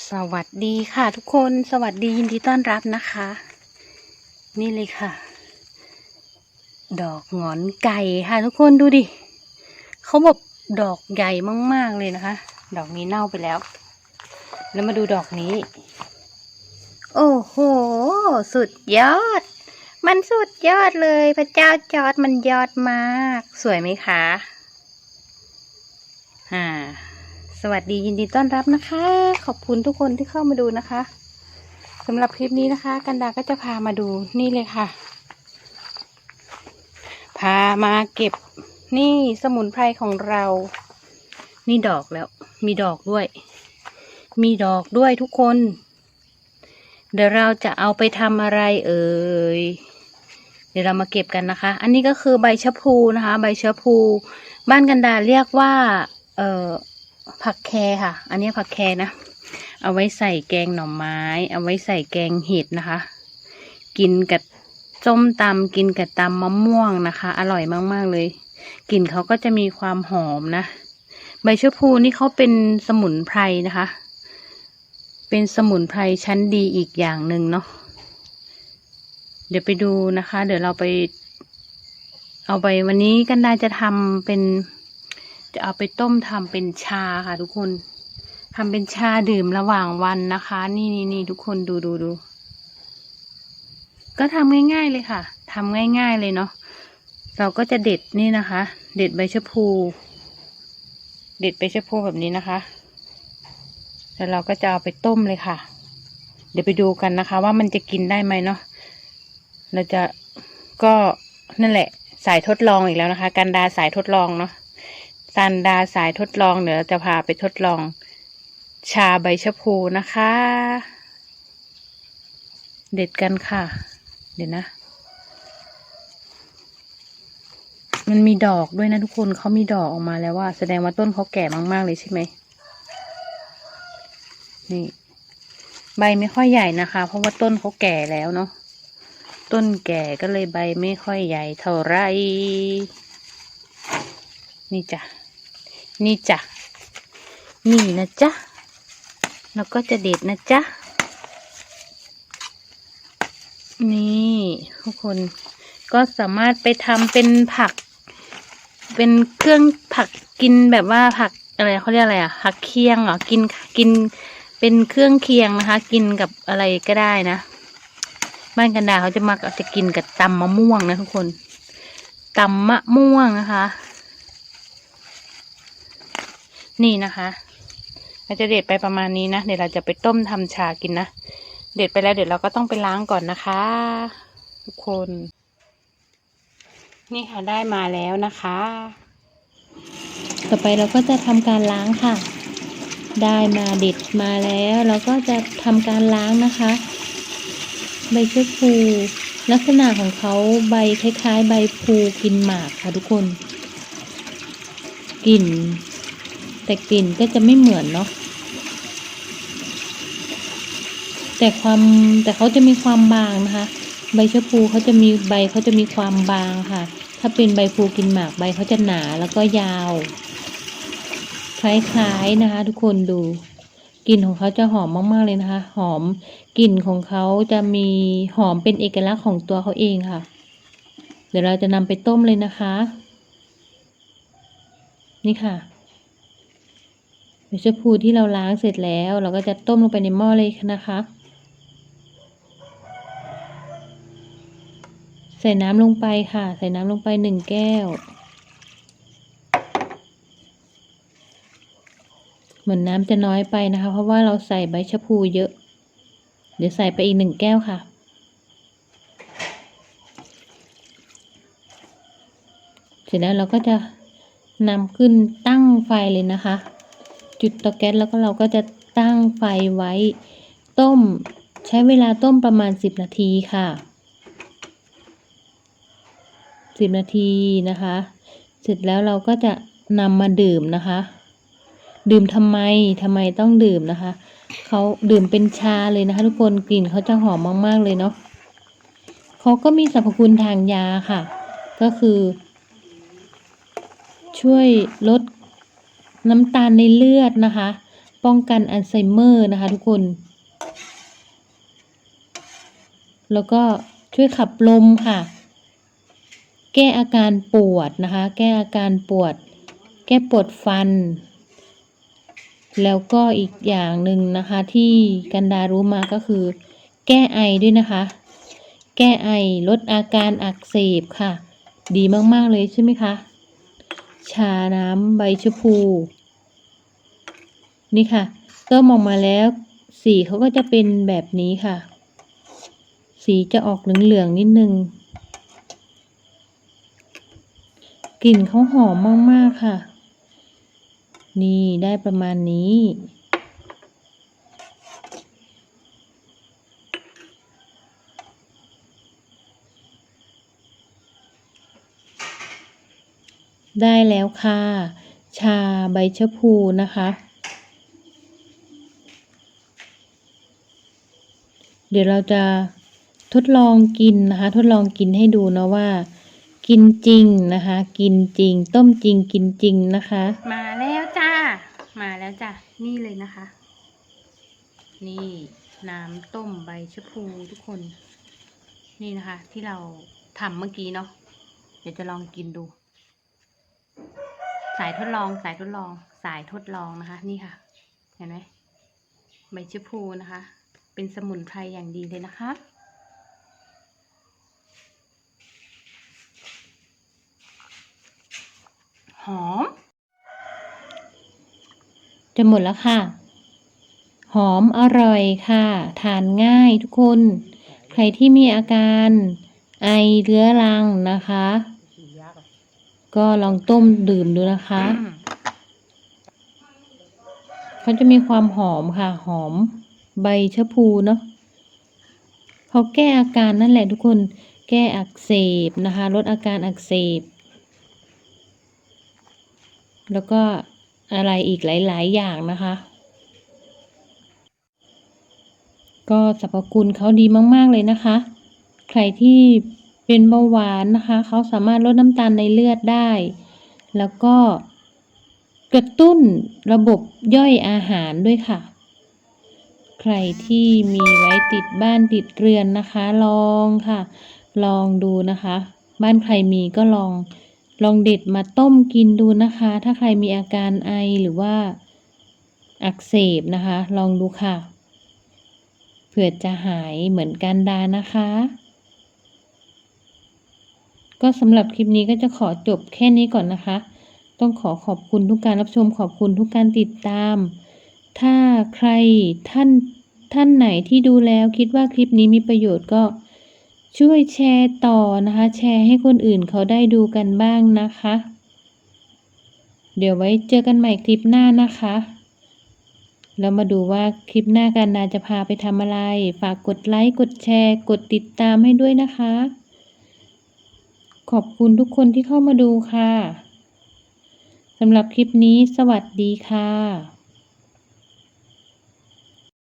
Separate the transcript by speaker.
Speaker 1: สวัสดีค่ะทุกคนสวัสดียินดีต้อนรับนะคะ นี่เลยค่ะ ดอกงอนไก่ค่ะทุกคนดูดิเขาบอกดอกใหญ่มาก ๆ เลยนะคะ ดอกนี้เน่าไปแล้ว แล้วมาดูดอกนี้ โอ้โห สุดยอด มันสุดยอดเลย พระเจ้าจอดมันยอดมาก สวยไหมคะอ่า สวัสดียินดีต้อนรับนะคะ ขอบคุณทุกคนที่เข้ามาดูนะคะสำหรับคลิปนี้นะคะ กันดาก็จะพามาดูนี่เลยค่ะ พามาเก็บนี่สมุนไพรของเรา นี่ดอกแล้ว มีดอกด้วย มีดอกด้วยทุกคน เดี๋ยวเราจะเอาไปทำอะไรเอ่ยเดี๋ยวเรามาเก็บกันนะคะ อันนี้ก็คือใบชะพูนะคะ ใบชะพู บ้านกันดาเรียกว่า เอ่อ ผักแครค่ะ อันนี้ผักแครนะ เอาไว้ใส่แกงหน่อไม้ เอาไว้ใส่แกงเห็ดนะคะ กินกับส้มตำกินกับตำมะม่วงนะคะ อร่อยมากๆเลยกลิ่นเขาก็จะมีความหอมนะ ใบชะพูนี่เขาเป็นสมุนไพรนะคะ เป็นสมุนไพรชั้นดีอีกอย่างหนึ่งเนาะเดี๋ยวไปดูนะคะ เดี๋ยวเราไป เอาไปวันนี้กันดาจะทำเป็น จะเอาไปต้มทำเป็นชาค่ะ ทุกคนทำเป็นชาดื่มระหว่างวันนะคะ นี่นี่นี่ทุกคนดูดูดูก็ทำง่าย ๆเลยค่ะทำง่าย ๆเลยเนาะเราก็จะเด็ดนี่นะคะ เด็ดใบชะพู เด็ดใบชะพูแบบนี้นะคะแล้วเราก็จะเอาไปต้มเลยค่ะ เดี๋ยวไปดูกันนะคะ ว่ามันจะกินได้ไหมเนาะเราจะก็นั่นแหละ สายทดลองอีกแล้วนะคะ กันดาสายทดลองเนาะ ซันดาสายทดลองเดี๋ยวเราจะพาไปทดลอง ชาใบชะพูนะคะ เด็ดกันค่ะ เดี๋ยวนะ มันมีดอกด้วยนะทุกคนเขามีดอกออกมาแล้วว่า แสดงว่าต้นเขาแก่มากๆเลยใช่ไหมนี่ ใบไม่ค่อยใหญ่นะคะ เพราะว่าต้นเขาแก่แล้วเนาะต้นแก่ก็เลยใบไม่ค่อยใหญ่เท่าไหรนี่จ้ะ นี่จ้ะนี่นะจ๊ะแล้วก็จะเด็ดนะจ๊ะนี่ทุกคนก็สามารถไปทำเป็นผัก เป็นเครื่องผักกินแบบว่าผักอะไรเขาเรียกอะไรอะผักเคียงเหรอกินกินเป็นเครื่องเคียงนะคะ กินกับอะไรก็ได้นะ บ้านกันดาเขาจะมักจะกินกับตำมะม่วงนะทุกคนตำมะม่วงนะคะ นี่นะคะเราจะเด็ดไปประมาณนี้นะ เดี๋ยวเราจะไปต้มทำชากินนะ เด็ดไปแล้วเดี๋ยวเราก็ต้องไปล้างก่อนนะคะ ทุกคน นี่ค่ะได้มาแล้วนะคะ ต่อไปเราก็จะทำการล้างค่ะ ได้มาเด็ดมาแล้ว เราก็จะทำการล้างนะคะ ใบชะพูลักษณะของเขาใบคล้าย ๆ ใบพลูกินหมากค่ะทุกคน กลิ่น แต่กลิ่นก็จะไม่เหมือนเนาะแต่ความแต่เขาจะมีความบางนะคะ ใบชะพูเขาจะมีใบเขาจะมีความบางค่ะ ถ้าเป็นใบพลูกินหมากใบเขาจะหนาแล้วก็ยาว คล้ายๆนะคะ ทุกคนดูกลิ่นของเขาจะหอมมากๆเลยนะคะ หอมกลิ่นของเขาจะมีหอมเป็นเอกลักษณ์ของตัวเขาเองค่ะ เดี๋ยวเราจะนำไปต้มเลยนะคะ นี่ค่ะ ใบชะพูที่เราล้างเสร็จแล้ว เราก็จะต้มลงไปในหม้อเลยนะคะ ใส่น้ำลงไปค่ะ ใส่น้ำลงไปหนึ่งแก้ว เหมือนน้ำจะน้อยไปนะคะ เพราะว่าเราใส่ใบชะพูเยอะ เดี๋ยวใส่ไปอีกหนึ่งแก้วค่ะเสร็จแล้วเราก็จะนำขึ้นตั้งไฟเลยนะคะ จุดเตาแก๊สแล้วก็เราก็จะตั้งไฟไว้ ต้มใช้เวลาต้มประมาณสิบนาทีค่ะสิบนาทีนะคะ เสร็จแล้วเราก็จะนำมาดื่มนะคะ ดื่มทำไมทำไมต้องดื่มนะคะเขาดื่มเป็นชาเลยนะคะ ทุกคนกลิ่นเขาจะหอมมาก ๆ เลยเนาะเขาก็มีสรรพคุณทางยาค่ะ ก็คือ ช่วยลด น้ำตาลในเลือดนะคะ ป้องกันอัลไซเมอร์นะคะทุกคน แล้วก็ช่วยขับลมค่ะ แก้อาการปวดนะคะ แก้อาการปวด แก้ปวดฟัน แล้วก็อีกอย่างหนึ่งนะคะที่กันดารู้มาก็คือ แก้ไอด้วยนะคะ แก้ไอลดอาการอักเสบค่ะ ดีมาก ๆ เลยใช่ไหมคะ ชาน้ำใบชะพู นี่ค่ะ ต้มออกมาแล้วสีเขาก็จะเป็นแบบนี้ค่ะ สีจะออกเหลืองๆนิดนึง กลิ่นเขาหอมมากๆค่ะ นี่ได้ประมาณนี้ ได้แล้วค่ะ ชาใบชะพูนะคะ เดี๋ยวเราจะทดลองกินนะคะ ทดลองกินให้ดูนะว่า กินจริงนะคะ กินจริง ต้มจริงกินจริงนะคะ มาแล้วจ้า มาแล้วจ้ะนี่เลยนะคะ นี่น้ำต้มใบชะพูทุกคน นี่นะคะ ที่เราทำเมื่อกี้เนาะเดี๋ยวจะลองกินดูายทดลองสายทดลองสายทดลองนะคะ นี่ค่ะ เห็นไหมใบชะพูนะคะ เป็นสมุนไพรอย่างดีเลยนะคะหอมจะหมดแล้วค่ะ หอมอร่อยค่ะ ทานง่ายทุกคน ใครที่มีอาการไอเรื้อรังนะคะ ก็ลองต้มดื่มดูนะคะ เขาจะมีความหอมค่ะ หอมใบชะพูเนาะเขาแก้อาการนั่นแหละทุกคน แก้อักเสบนะคะ ลดอาการอักเสบ แล้วก็อะไรอีกหลาย ๆ อย่างนะคะ ก็สรรพคุณเขาดีมาก ๆ เลยนะคะ ใครที่ เป็นเบาหวานนะคะ เขาสามารถลดน้ำตาลในเลือดได้ แล้วก็กระตุ้นระบบย่อยอาหารด้วยค่ะ ใครที่มีไว้ติดบ้านติดเรือนนะคะ ลองค่ะ ลองดูนะคะ บ้านใครมีก็ลอง ลองเด็ดมาต้มกินดูนะคะ ถ้าใครมีอาการไอหรือว่าอักเสบนะคะ ลองดูค่ะ เผื่อจะหายเหมือนกันดานะคะ ก็สำหรับคลิปนี้ก็จะขอจบแค่นี้ก่อนนะคะ ต้องขอขอบคุณทุกการรับชมขอบคุณทุกการติดตาม ถ้าใครท่านท่านไหนที่ดูแล้วคิดว่าคลิปนี้มีประโยชน์ก็ช่วยแชร์ต่อนะคะ แชร์ให้คนอื่นเขาได้ดูกันบ้างนะคะ เดี๋ยวไว้เจอกันใหม่คลิปหน้านะคะ แล้วมาดูว่าคลิปหน้ากันนาจะพาไปทำอะไร ฝากกดไลค์ กดแชร์ กดติดตามให้ด้วยนะคะ ขอบคุณทุกคนที่เข้ามาดูค่ะสำหรับคลิปนี้สวัสดีค่ะ